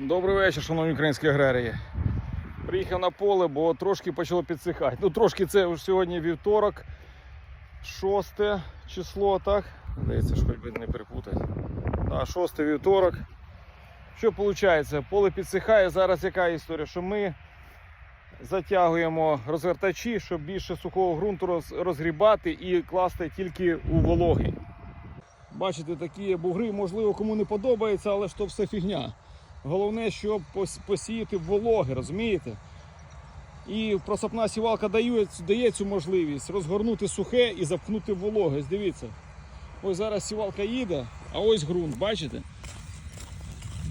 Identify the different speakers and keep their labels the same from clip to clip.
Speaker 1: Добрий вечір, шановні українські аграрії. Приїхав на поле, бо трошки почало підсихати. Ну, трошки це сьогодні вівторок, 6 число, так? Здається, ж хоч би не перепутати. Да, 6 вівторок. Що виходить? Поле підсихає. Зараз яка історія? Що ми затягуємо розвертачі, щоб більше сухого ґрунту розгрібати і класти тільки у вологий. Бачите, такі бугри, можливо, кому не подобається, але ж то все фігня. Головне, щоб посіяти вологи, розумієте? І просапна сівалка дає, дає цю можливість розгорнути сухе і запхнути вологе. Дивіться. Ось зараз сівалка їде, а ось ґрунт, бачите?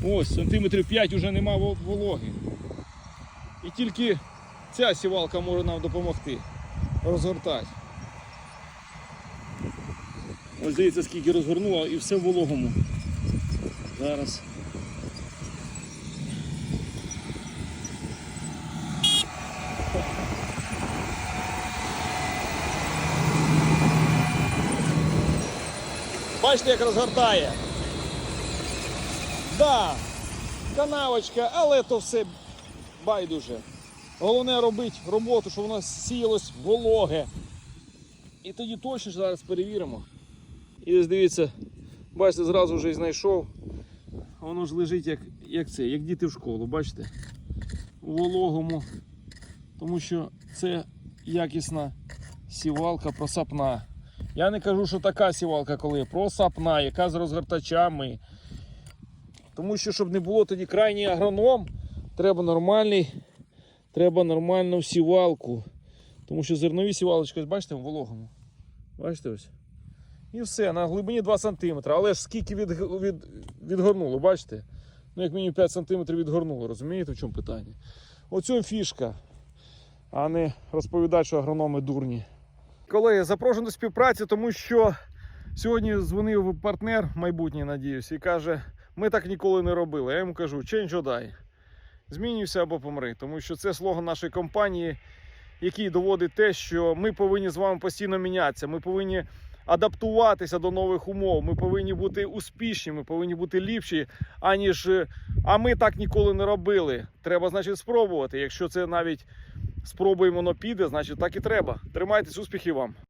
Speaker 1: Ось сантиметрів 5 вже нема вологи. І тільки ця сівалка може нам допомогти розгортати. Ось дивіться, скільки розгорнула і все в вологому. Зараз. Бачите, як розгортає. Да, канавочка, але то все байдуже. Головне робити роботу, щоб воно сіялось вологе. І тоді точно зараз перевіримо. І ось дивіться, бачите, зразу вже і знайшов. Воно ж лежить як, як це, як діти в школу, бачите? У вологому. Тому що це якісна сівалка просапна. Я не кажу, що така сівалка, коли просапна, яка з розгортачами. Тому що, щоб не було тоді крайній агроном, треба нормальний, треба нормальну сівалку. Тому що зернові сівалочки, ось бачите, в вологому. Бачите ось? І все, на глибині 2 см. Але ж скільки від, від, відгорнуло, бачите? Ну, як мінімум 5 см відгорнуло, розумієте, в чому питання? Оцьому фішка, а не розповідати, що агрономи дурні. Колеги, запрошую до співпраці, тому що сьогодні дзвонив партнер майбутній, надіюсь, і каже: ми так ніколи не робили. Я йому кажу, change or die. Змінюйся або помри. Тому що це слоган нашої компанії, який доводить те, що ми повинні з вами постійно мінятися. Ми повинні адаптуватися до нових умов. Ми повинні бути успішні, ми повинні бути ліпші, аніж а ми так ніколи не робили. Треба, значить, спробувати. Якщо це навіть спробуємо, воно піде, значить так і треба. Тримайтесь, успіхів вам!